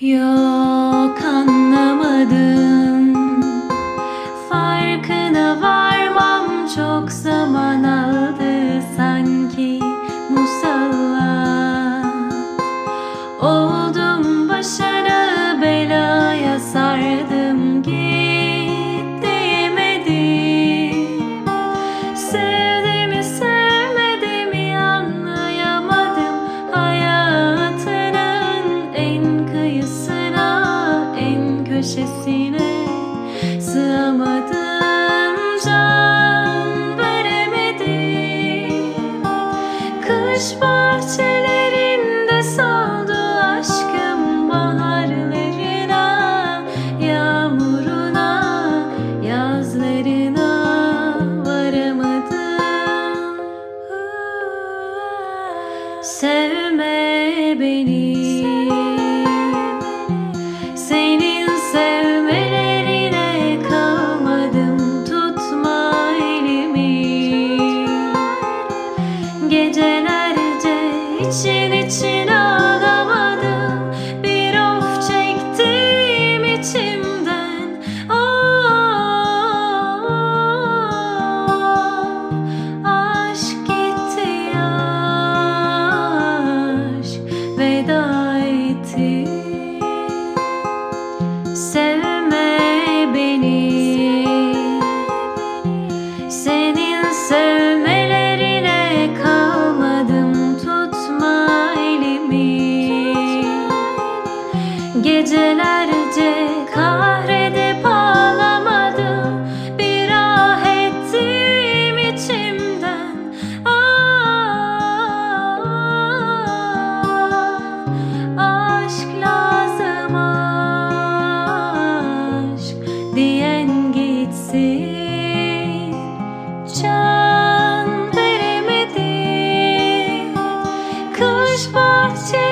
Yok anlamadım. Farkına varmam çok zaman aldı sanki musallat Oldum başına köşesine Sığamadım can veremedim. Kış bahçelerinde soldu aşkım baharlarına Yağmuruna, yazlarına varamadım. Sevme beni Sevme beni. Senin sevmelerine kalmadım. Tutma elimi. Gecelerce kahredip Can veremedi Kış bahçe